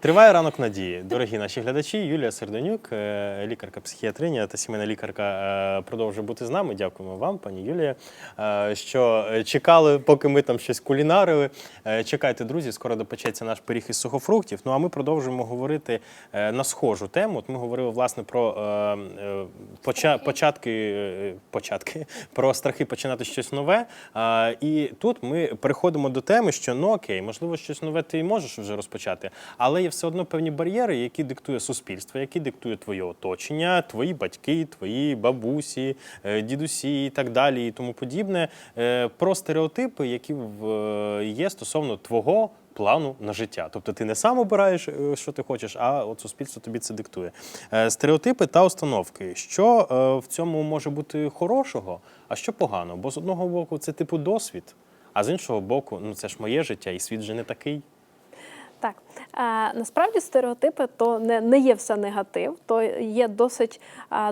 Триває ранок надії. Дорогі наші глядачі. Юлія Сердонюк, е, лікарка психіатриня та сімейна лікарка, е, продовжує бути з нами. Дякуємо вам, пані Юлія, е, що чекали, поки ми там щось кулінарили. Чекайте, друзі, скоро допечеться наш пиріг із сухофруктів. Ну а ми продовжуємо говорити на схожу тему. От ми говорили власне про поча- початки, початки, про страхи починати щось нове. І тут ми переходимо до теми, що ну окей, можливо, щось нове ти можеш вже розпочати, але є все одно певні бар'єри, які диктує суспільство, які диктує твоє оточення, твої батьки, твої бабусі, е, дідусі і так далі, і тому подібне. Е, Про стереотипи, які е, є стосовно твого. Плану на життя, тобто ти не сам обираєш, що ти хочеш, а от суспільство тобі це диктує. Стереотипи та установки. Що в цьому може бути хорошого, а що погано? Бо з одного боку це типу досвід, а з іншого боку, ну це ж моє життя, і світ вже не такий. Так насправді стереотипи то не, не є все негатив, то є досить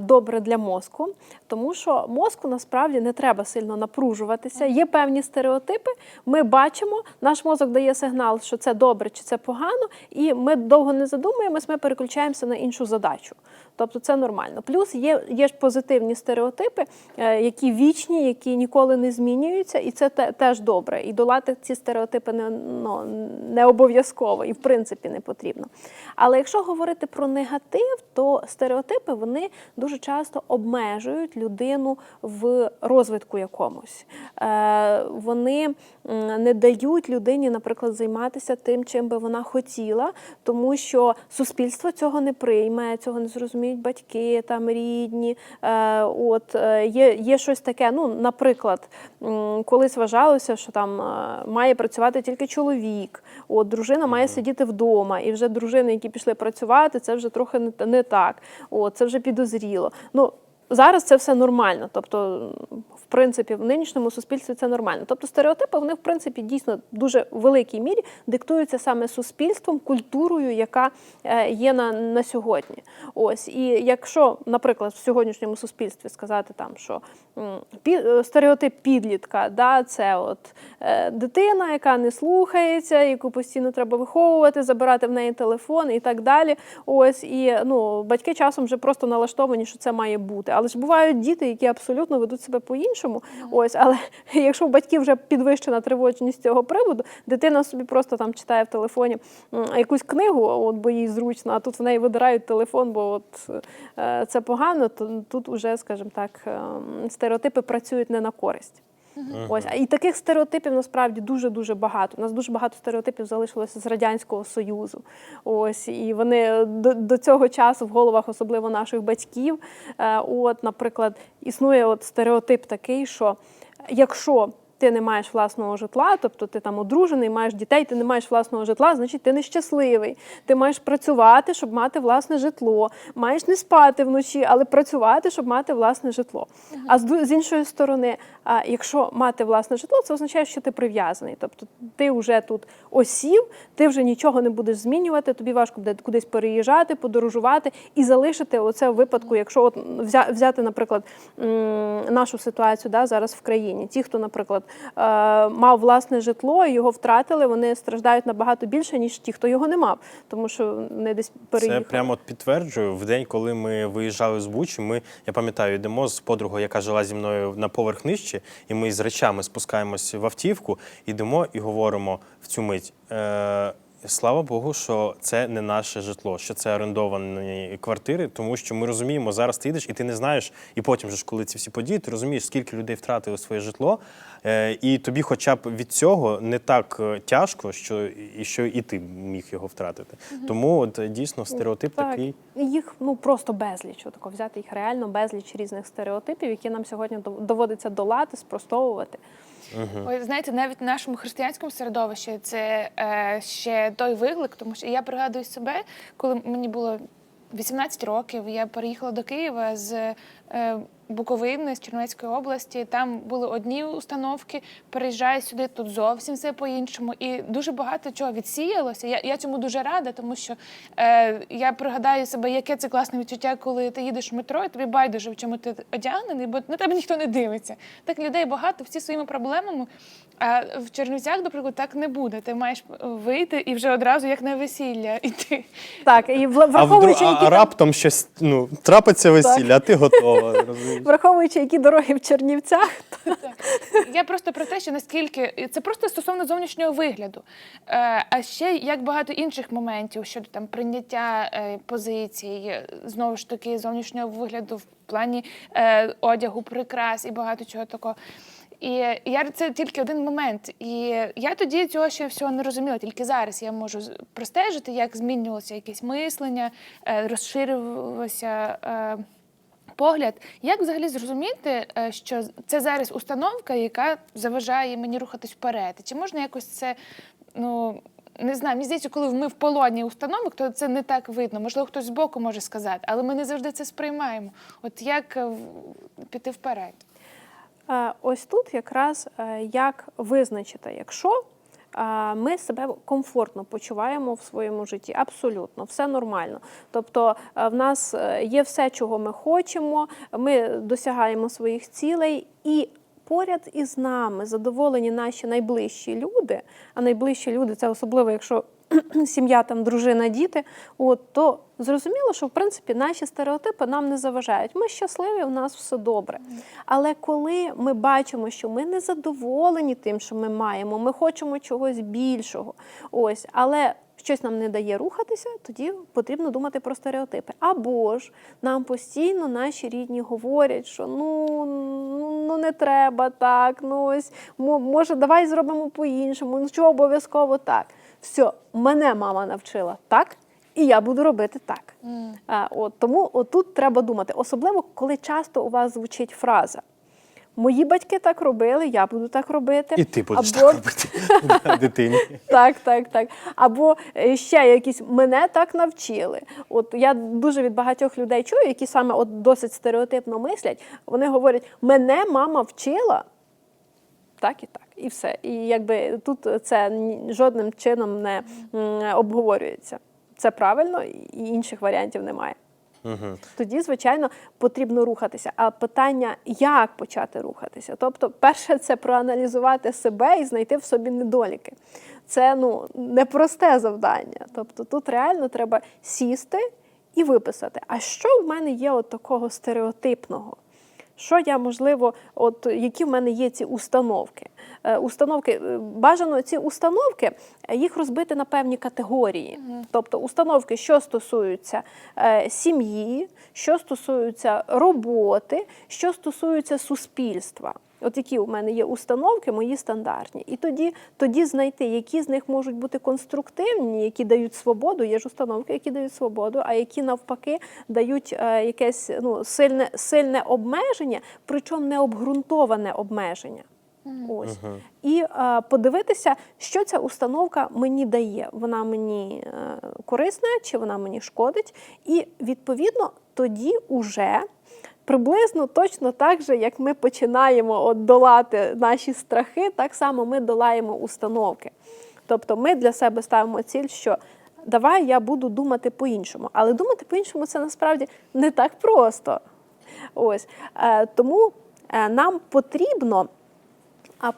добре для мозку, тому що мозку насправді не треба сильно напружуватися. Є певні стереотипи. Ми бачимо, наш мозок дає сигнал, що це добре чи це погано, і ми довго не задумуємось, ми переключаємося на іншу задачу. Тобто це нормально. Плюс є, є ж позитивні стереотипи, е, які вічні, які ніколи не змінюються, і це теж добре. І долати ці стереотипи не, ну, не обов'язково і в принципі не потрібно. Але якщо говорити про негатив, то стереотипи вони дуже часто обмежують людину в розвитку якомусь. Е, вони не дають людині, наприклад, займатися тим, чим би вона хотіла, тому що суспільство цього не прийме, цього не зрозуміють батьки, там рідні. Е, от е, є, є щось таке. Ну, наприклад, колись вважалося, що там має працювати тільки чоловік, от дружина має сидіти вдома, і вже дружини, які пішли працювати, це вже трохи не, не так. О, це вже підозріло. Ну, Зараз це все нормально, тобто, в принципі, в нинішньому суспільстві це нормально. Тобто стереотипи вони в принципі дійсно дуже в великій мірі диктуються саме суспільством, культурою, яка е, є на, на сьогодні. Ось і якщо, наприклад, в сьогоднішньому суспільстві сказати там, що е, стереотип підлітка, да, це от е, дитина, яка не слухається, яку постійно треба виховувати, забирати в неї телефон і так далі. Ось і ну батьки часом вже просто налаштовані, що це має бути. Але ж бувають діти, які абсолютно ведуть себе по-іншому. Ось, але якщо у батьків вже підвищена тривожність цього приводу, дитина собі просто там читає в телефоні якусь книгу, от бо їй зручно, а тут в неї видирають телефон, бо от е, це погано, то тут уже, скажімо так, ем, стереотипи працюють не на користь. Ось і таких стереотипів насправді дуже дуже багато. У нас дуже багато стереотипів залишилося з радянського союзу. Ось і вони до, до цього часу в головах, особливо наших батьків. Е, от, наприклад, існує от стереотип такий, що якщо ти не маєш власного житла, тобто ти там одружений, маєш дітей, ти не маєш власного житла, значить ти нещасливий. Ти маєш працювати, щоб мати власне житло. Маєш не спати вночі, але працювати, щоб мати власне житло. А з, з іншої сторони, а, якщо мати власне житло, це означає, що ти прив'язаний. Тобто ти вже тут осів, ти вже нічого не будеш змінювати, тобі важко буде кудись переїжджати, подорожувати і залишити оце в випадку, якщо от взяти, наприклад, нашу ситуацію да, зараз в країні. Ті, хто, наприклад, е, мав власне житло і його втратили, вони страждають набагато більше, ніж ті, хто його не мав, тому що вони десь переїхали. Це прямо підтверджую. В день, коли ми виїжджали з Бучі, ми, я пам'ятаю, йдемо з подругою, яка жила зі мною на поверх нижче, і ми з речами спускаємось в автівку, йдемо і говоримо в цю мить. Е, Слава Богу, що це не наше житло, що це орендовані квартири, тому що ми розуміємо, зараз ти йдеш, і ти не знаєш, і потім, ж, коли ці всі події, ти розумієш, скільки людей втратили своє житло, е, і тобі, хоча б від цього не так е, тяжко, що і що і ти міг його втратити. Тому от е, дійсно стереотип Так, такий. їх ну просто безліч. Отако взяти їх реально безліч різних стереотипів, які нам сьогодні дов- доводиться долати, спростовувати. Ой, знаєте, навіть в нашому християнському середовищі це е, ще той виклик, тому що я пригадую себе, коли мені було 18 років, я переїхала до Києва з е, Буковини з Чернівецької області. Там були одні установки. Переїжджаю сюди, тут зовсім все по-іншому. І дуже багато чого відсіялося. Я, я цьому дуже рада, тому що е, я пригадаю себе, яке це класне відчуття, коли ти їдеш в метро, і тобі байдуже, в чому ти одягнений, бо на тебе ніхто не дивиться. Так людей багато, всі своїми проблемами. А в Чернівцях, наприклад, так не буде. Ти маєш вийти і вже одразу як на весілля йти. Так, і вла- А, вдруг, а, які а там- раптом щось ну, трапиться весілля, а ти готова. розумієш? враховуючи, які дороги в Чернівцях, Я просто про те, що наскільки це просто стосовно зовнішнього вигляду. Е, а ще як багато інших моментів щодо там прийняття е, позицій, е, знову ж таки, зовнішнього вигляду в плані одягу, прикрас і багато чого такого. І я це тільки один момент. І я тоді цього ще всього не розуміла. Тільки зараз я можу простежити, як змінювалося якесь мислення, розширювалося. Погляд. Як взагалі зрозуміти, е, що це зараз установка, яка заважає мені рухатись вперед? Чи можна якось це, ну не знаю, мені здається, коли ми в полоні установок, то це не так видно. Можливо, хтось збоку може сказати, але ми не завжди це сприймаємо. От як е, піти вперед? Е, Ось тут якраз як визначити, якщо ми себе комфортно почуваємо в своєму житті, абсолютно, все нормально. Тобто е, в нас е, є все, чого ми хочемо, ми досягаємо своїх цілей і. Поряд із нами задоволені наші найближчі люди, а найближчі люди це особливо, якщо сім'я, там дружина, діти. От то зрозуміло, що в принципі наші стереотипи нам не заважають. Ми щасливі, у нас все добре. Але коли ми бачимо, що ми не задоволені тим, що ми маємо, ми хочемо чогось більшого, ось, але щось нам не дає рухатися, тоді потрібно думати про стереотипи. Або ж нам постійно наші рідні говорять, що ну, ну, ну не треба так, ну ось може, давай зробимо по-іншому, ну що обов'язково так. Все, мене мама навчила так. І я буду робити так. А, от, тому отут треба думати, особливо коли часто у вас звучить фраза. Мої батьки так робили, я буду так робити. І ти будеш Або- так робити дитині. так, так, так. Або е, ще якісь мене так навчили. От я дуже від багатьох людей чую, які саме от досить стереотипно мислять. Вони говорять: мене мама вчила. Так і так, і все. І якби тут це жодним чином не обговорюється. Це правильно, і інших варіантів немає. Угу. Тоді, звичайно, потрібно рухатися. А питання, як почати рухатися? Тобто, перше, це проаналізувати себе і знайти в собі недоліки. Це ну непросте завдання. Тобто, тут реально треба сісти і виписати. А що в мене є от такого стереотипного? Що я можливо, от які в мене є ці установки? Е, Установки е, бажано ці установки е, їх розбити на певні категорії. Тобто установки, що стосуються е, сім'ї, що стосуються роботи, що стосуються суспільства. От які у мене є установки, мої стандартні. І тоді, тоді знайти, які з них можуть бути конструктивні, які дають свободу. Є ж установки, які дають свободу, а які навпаки дають е, якесь ну, сильне, сильне обмеження, причому не обґрунтоване обмеження. Ось. І е, подивитися, що ця установка мені дає. Вона мені е, корисна чи вона мені шкодить. І відповідно тоді уже приблизно точно так же, як ми починаємо от долати наші страхи, так само ми долаємо установки. Тобто ми для себе ставимо ціль, що давай я буду думати по-іншому. Але думати по-іншому це насправді не так просто. Ось. Е, тому е, нам потрібно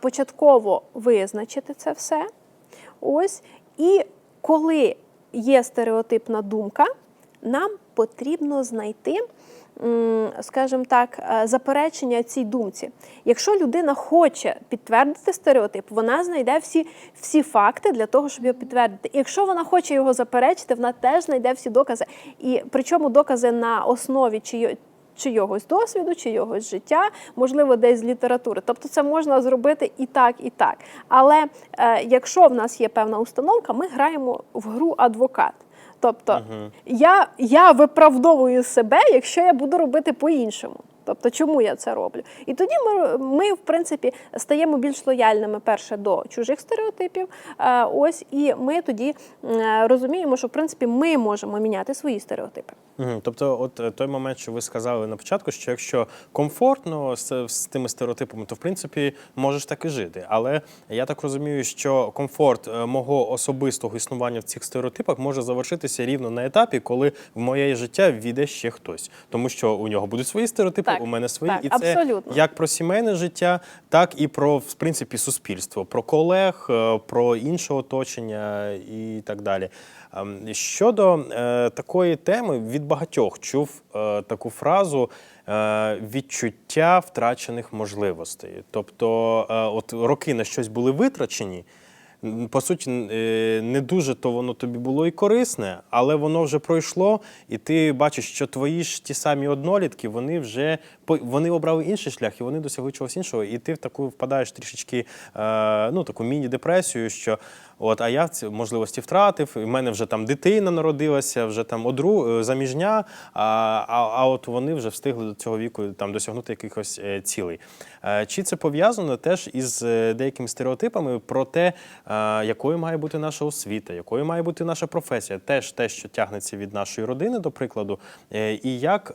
початково визначити це все. Ось. І коли є стереотипна думка, нам потрібно знайти, скажімо так, е, заперечення цій думці. Якщо людина хоче підтвердити стереотип, вона знайде всі, всі факти для того, щоб його підтвердити. Якщо вона хоче його заперечити, вона теж знайде всі докази. І причому докази на основі чиї- чийогось досвіду, чийогось життя, можливо, десь з літератури. Тобто це можна зробити і так, і так. Але е, якщо в нас є певна установка, ми граємо в гру адвокат. Тобто я, я виправдовую себе, якщо я буду робити по-іншому. Тобто, чому я це роблю? І тоді ми, ми в принципі, стаємо більш лояльними перше до чужих стереотипів. е, Ось і ми тоді е, розуміємо, що в принципі ми можемо міняти свої стереотипи. Мгм. Тобто, от е, той момент, що ви сказали на початку, що якщо комфортно з, з тими стереотипами, то в принципі можеш так і жити. Але я так розумію, що комфорт мого особистого існування в цих стереотипах може завершитися рівно на етапі, коли в моє життя війде ще хтось, тому що у нього будуть свої стереотипи, Так, у мене свої, так, і це абсолютно. як про сімейне життя, так і про в принципі суспільство, про колег, е, про інше оточення і так далі. Ем, Щодо е, такої теми, від багатьох чув е, таку фразу е, відчуття втрачених можливостей. Тобто, е, от роки на щось були витрачені. По суті, е, не дуже то воно тобі було і корисне, але воно вже пройшло, і ти бачиш, що твої ж ті самі однолітки, вони вже вони обрали інший шлях, і вони досягли чогось іншого. І ти в таку впадаєш трішечки е, ну, таку міні-депресію, що от, а я ці можливості втратив, і в мене вже там дитина народилася, вже там одру, е, заміжня, а, а, а от вони вже встигли до цього віку там досягнути якихось цілей. Е, Чи це пов'язано теж із е, деякими стереотипами про те, е, якою має бути наша освіта, якою має бути наша професія, теж те, що тягнеться від нашої родини, до прикладу, і як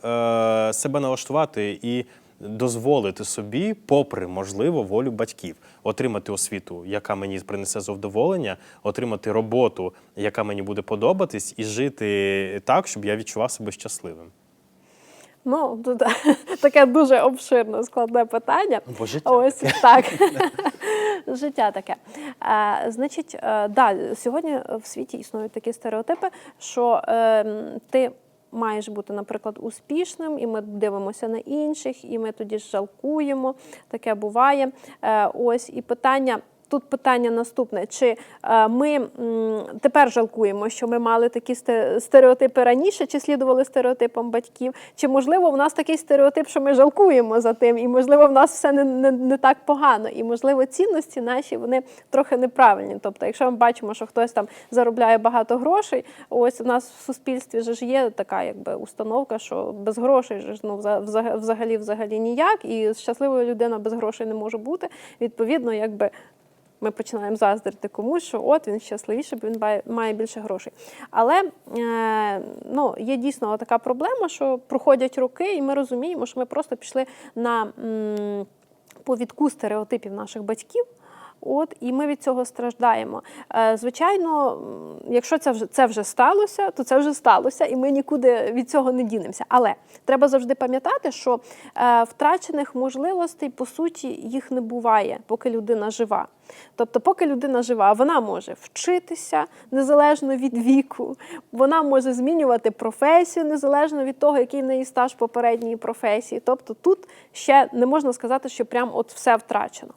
себе налаштувати і дозволити собі, попри можливо, волю батьків, отримати освіту, яка мені принесе задоволення, отримати роботу, яка мені буде подобатись, і жити так, щоб я відчував себе щасливим. Ну, тут таке дуже обширне складне питання. Бо життя Ось так. життя таке. Е, значить, е, да, сьогодні в світі існують такі стереотипи, що е, ти. Маєш бути, наприклад, успішним, і ми дивимося на інших, і ми тоді ж жалкуємо. Таке буває. Е, ось і питання. Тут питання наступне: чи е, ми тепер жалкуємо, що ми мали такі стереотипи раніше, чи слідували стереотипам батьків? Чи можливо в нас такий стереотип, що ми жалкуємо за тим, і можливо в нас все не, не, не так погано, і можливо цінності наші вони трохи неправильні. Тобто, якщо ми бачимо, що хтось там заробляє багато грошей, ось у нас в суспільстві же ж є така якби установка, що без грошей ж ну взагалі взагалі ніяк, і щаслива людина без грошей не може бути. Відповідно, якби ми починаємо заздрити комусь, що от він щасливіший, бо він має- більше грошей. Але е, ну, є дійсно така проблема, що проходять роки, і ми розуміємо, що ми просто пішли на повідку стереотипів наших батьків. От і ми від цього страждаємо. Е, звичайно, якщо це вже це вже сталося, то це вже сталося, і ми нікуди від цього не дінемося. Але треба завжди пам'ятати, що е, втрачених можливостей по суті їх не буває, поки людина жива. Тобто, поки людина жива, вона може вчитися незалежно від віку, вона може змінювати професію незалежно від того, який в неї стаж попередньої професії. Тобто тут ще не можна сказати, що прям от все втрачено.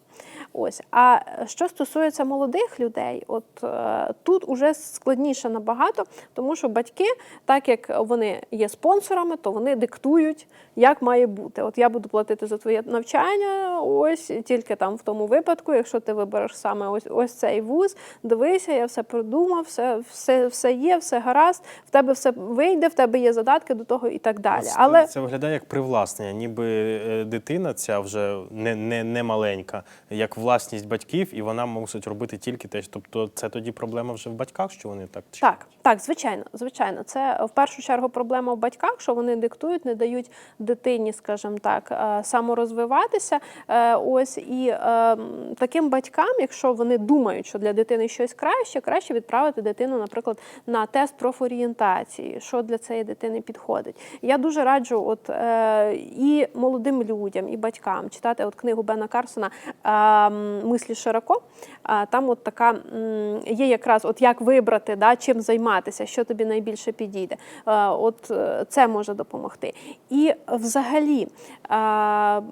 Ось, а що стосується молодих людей, от е, тут уже складніше набагато, тому що батьки, так як вони є спонсорами, то вони диктують, як має бути. От я буду платити за твоє навчання, ось тільки там в тому випадку, якщо ти вибереш саме ось ось цей вуз, дивися, я все продумав, все, все, все є, все гаразд, в тебе все вийде, в тебе є задатки до того і так далі. Це- Але це виглядає як привласнення, ніби е, дитина, ця вже не, не, не маленька, як власність батьків, і вона мусить робити тільки те. Тобто це тоді проблема вже в батьках, що вони так чи- Так, так, звичайно, звичайно. Це в першу чергу проблема в батьках, що вони диктують, не дають дитині, скажімо так, е, саморозвиватися. Е, Ось і е, таким батькам, якщо вони думають, що для дитини щось краще, краще відправити дитину, наприклад, на тест профорієнтації, що для цієї дитини підходить. Я дуже раджу, от е, і молодим людям, і батькам читати от книгу Бена Карсона е, Мислі широко. А Там от така м, є якраз от як вибрати, да, чим займатися, що тобі найбільше підійде. Е, От е, це може допомогти. І взагалі е,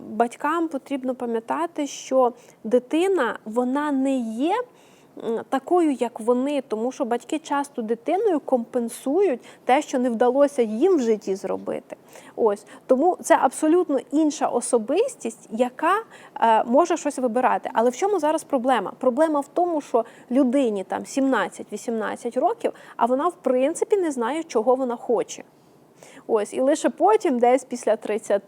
батькам потрібно пам'ятати, що дитина вона не є. Такою, як вони, тому що батьки часто дитиною компенсують те, що не вдалося їм в житті зробити. Ось тому це абсолютно інша особистість, яка е, може щось вибирати. Але в чому зараз проблема? Проблема в тому, що людині там 17-18 років, а вона в принципі не знає, чого вона хоче. Ось, і лише потім, десь після 30,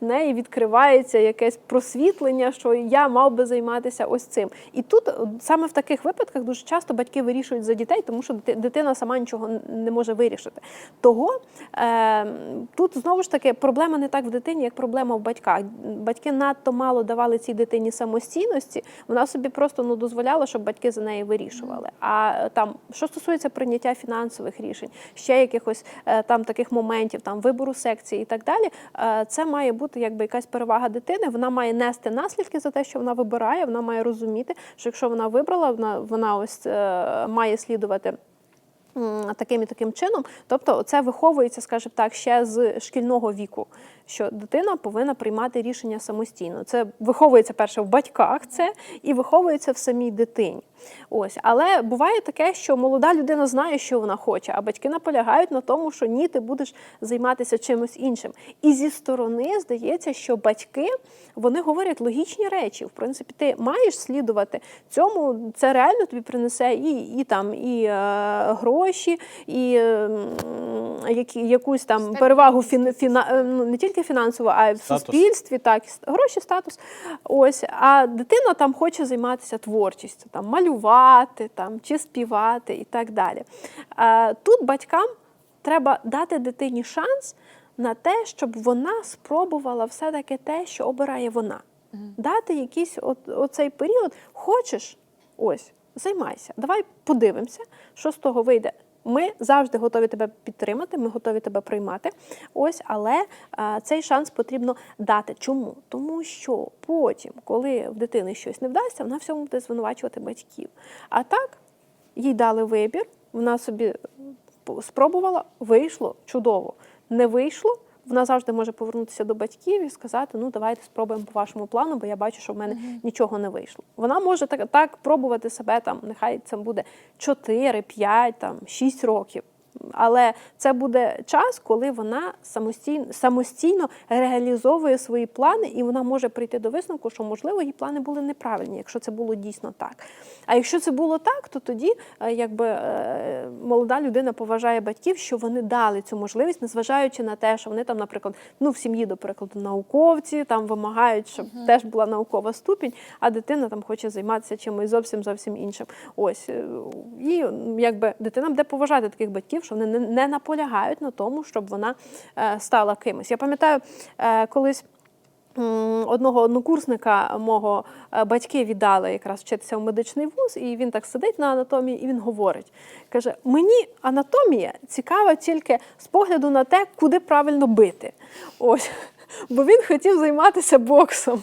в неї відкривається якесь просвітлення, що я мав би займатися ось цим. І тут е, саме в таких випадках дуже часто батьки вирішують за дітей, тому що дитина сама нічого не може вирішити. Того е, тут знову ж таки проблема не так в дитині, як проблема в батьках. Батьки надто мало давали цій дитині самостійності. Вона собі просто ну дозволяла, щоб батьки за неї вирішували. А е, там, що стосується прийняття фінансових рішень, ще якихось е, там таких моментів, там вибору секції і так далі, е, це має бути якби якась перевага дитини. Вона має нести наслідки за те, що вона вибирає. Вона має розуміти, що якщо вона вибрала, вона вона ось е, має слідувати. Таким і таким чином, тобто це виховується, скажімо так, ще з шкільного віку, що дитина повинна приймати рішення самостійно. Це виховується перше в батьках, це і виховується в самій дитині. Ось, але буває таке, що молода людина знає, що вона хоче, а батьки наполягають на тому, що ні, ти будеш займатися чимось іншим. І зі сторони здається, що батьки вони говорять логічні речі. В принципі, ти маєш слідувати цьому. Це реально тобі принесе і, і там і е, гроші, і е, які, якусь там перевагу фін, фіна, е, ну, не тільки фінансово, а й в Статус. суспільстві, так гроші, статус. Ось, а дитина там хоче займатися творчістю, там малювати, там чи співати і так далі. Тут батькам треба дати дитині шанс на те, щоб вона спробувала все-таки те, що обирає вона. Дати якийсь от, оцей період. Хочеш, ось, займайся. Давай подивимося, що з того вийде. Ми завжди готові тебе підтримати, ми готові тебе приймати. Ось, але е, цей шанс потрібно дати. Чому? Тому що потім, коли в дитини щось не вдасться, вона всьому буде звинувачувати батьків. А так, їй дали вибір, вона собі спробувала, вийшло чудово. Не вийшло. Вона завжди може повернутися до батьків і сказати: ну давайте спробуємо по вашому плану, бо я бачу, що в мене нічого не вийшло. Вона може так, так пробувати себе там, нехай це буде 4, 5, там 6 років. Але це буде час, коли вона самостійно, самостійно реалізовує свої плани, і вона може прийти до висновку, що можливо її плани були неправильні, якщо це було дійсно так. А якщо це було так, то тоді е, якби е, молода людина поважає батьків, що вони дали цю можливість, незважаючи на те, що вони там, наприклад, ну в сім'ї, до прикладу, науковці там вимагають, щоб теж була наукова ступінь, а дитина там хоче займатися чимось зовсім зовсім іншим. Ось е, і якби дитина буде поважати таких батьків, що вони не, наполягають на тому, щоб вона е, стала кимось. Я пам'ятаю, е, колись. Одного однокурсника мого е, батьки віддали якраз вчитися в медичний вуз, і він так сидить на анатомії, і він говорить: каже: мені анатомія цікава тільки з погляду на те, куди правильно бити. Ось, бо він хотів займатися боксом.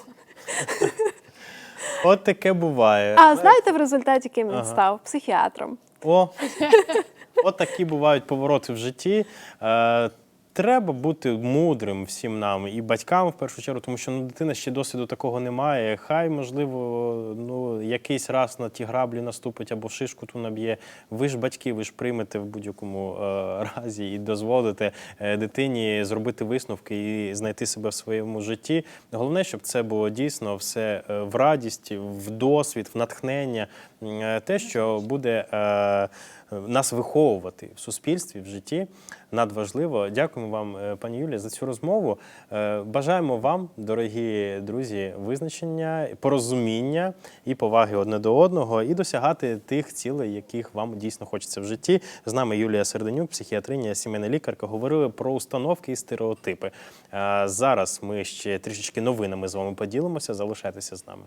От таке буває. А знаєте в результаті ким він Ага. став? Психіатром. О, от такі бувають повороти в житті. Е, Треба бути мудрим всім нам і батькам в першу чергу, тому що ну, дитина ще досвіду такого немає. Хай, можливо, ну, якийсь раз на ті граблі наступить або шишку ту наб'є. Ви ж батьки, ви ж приймете в будь-якому е, разі і дозволите е, дитині зробити висновки і знайти себе в своєму житті. Головне, щоб це було дійсно все е, в радість, в досвід, в натхнення, те, що буде. Е, нас виховувати в суспільстві, в житті надважливо. Дякуємо вам, е, пані Юлія, за цю розмову. Е, Бажаємо вам, дорогі друзі, визначення, порозуміння і поваги одне до одного, і досягати тих цілей, яких вам дійсно хочеться в житті. З нами Юлія Серденюк, психіатриня, сімейна лікарка, говорили про установки і стереотипи. Е, Зараз ми ще трішечки новинами з вами поділимося. Залишайтеся з нами.